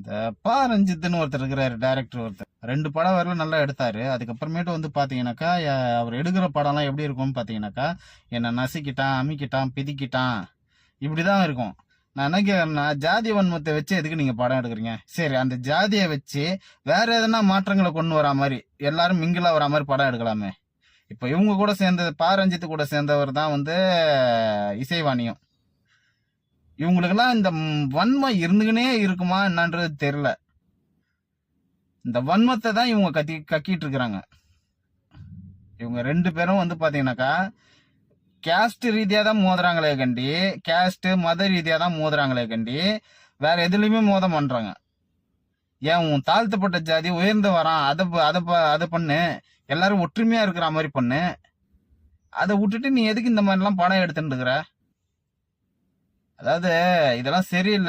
இந்த பா ரஞ்சித்னு ஒருத்தர் இருக்கிறாரு டேரக்டர் ஒருத்தர். ரெண்டு படம் வரல நல்லா எடுத்தாரு. அதுக்கப்புறமேட்டு வந்து பார்த்தீங்கன்னாக்கா அவர் எடுக்கிற படம்லாம் எப்படி இருக்கும்னு பார்த்தீங்கன்னாக்கா என்னை நசுக்கிட்டான் அமிக்கிட்டான் பிதிக்கிட்டான். இப்படி தான் இருக்கும். நான் என்ன ஜாதி வன்மத்தை வச்சு எதுக்கு நீங்கள் படம் எடுக்கிறீங்க? சரி அந்த ஜாதியை வச்சு வேற எதனா மாற்றங்களை கொண்டு வரா மாதிரி எல்லாரும் மிங்கிளாக வரா மாதிரி படம் எடுக்கலாமே. இப்போ இவங்க கூட சேர்ந்தது பாரஞ்சித்து கூட சேர்ந்தவர் தான் வந்து இசைவாணியம். இவங்களுக்கெல்லாம் இந்த வன்மை வன்மம் இருந்துக்கினே இருக்குமா என்னன்றது தெரியல. இந்த வன்மத்தை தான் இவங்க கத்தி கக்கிட்டு இருக்கிறாங்க இவங்க ரெண்டு பேரும் வந்து பார்த்தீங்கன்னாக்கா கேஸ்ட் ரீதியாக தான் மோதுறாங்களே கண்டி கேஸ்ட்டு மத ரீதியாக தான் மோதுறாங்களே கண்டி வேற எதுலேயுமே மோத பண்ணுறாங்க ஏன் உன் தாழ்த்தப்பட்ட ஜாதி உயர்ந்து வரான் அதை அதை ப- அதை பண்ணு எல்லாரும் ஒற்றுமையாக இருக்கிற மாதிரி பண்ணு அதை விட்டுட்டு நீ எதுக்கு இந்த மாதிரிலாம் படம் எடுத்துட்டு இருக்கிற அதாவது இதெல்லாம் சரியில்லை.